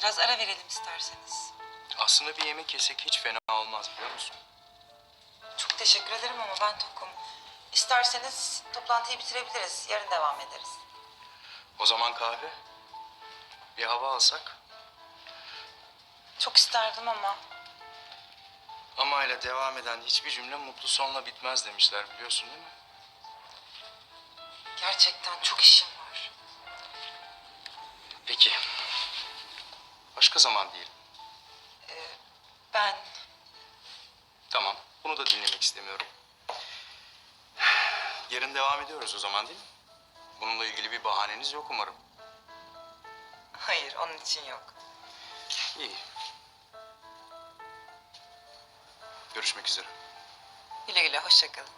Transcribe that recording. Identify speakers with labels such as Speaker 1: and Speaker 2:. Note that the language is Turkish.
Speaker 1: Biraz ara verelim isterseniz.
Speaker 2: Aslında bir yemek yesek hiç fena olmaz biliyor musun?
Speaker 1: Çok teşekkür ederim ama ben tokum. İsterseniz toplantıyı bitirebiliriz. Yarın devam ederiz.
Speaker 2: O zaman kahve. Bir hava alsak.
Speaker 1: Çok isterdim ama
Speaker 2: Ama ile devam eden hiçbir cümle mutlu sonla bitmez demişler biliyorsun değil mi?
Speaker 1: gerçekten çok işim var.
Speaker 2: Peki. Başka zaman diyelim.
Speaker 1: Ben
Speaker 2: Tamam. Bunu da dinlemek istemiyorum. Yarın devam ediyoruz o zaman değil mi? Bununla ilgili bir bahaneniz yok umarım.
Speaker 1: hayır onun için yok.
Speaker 2: İyi. Görüşmek üzere.
Speaker 1: Güle güle hoşça kalın.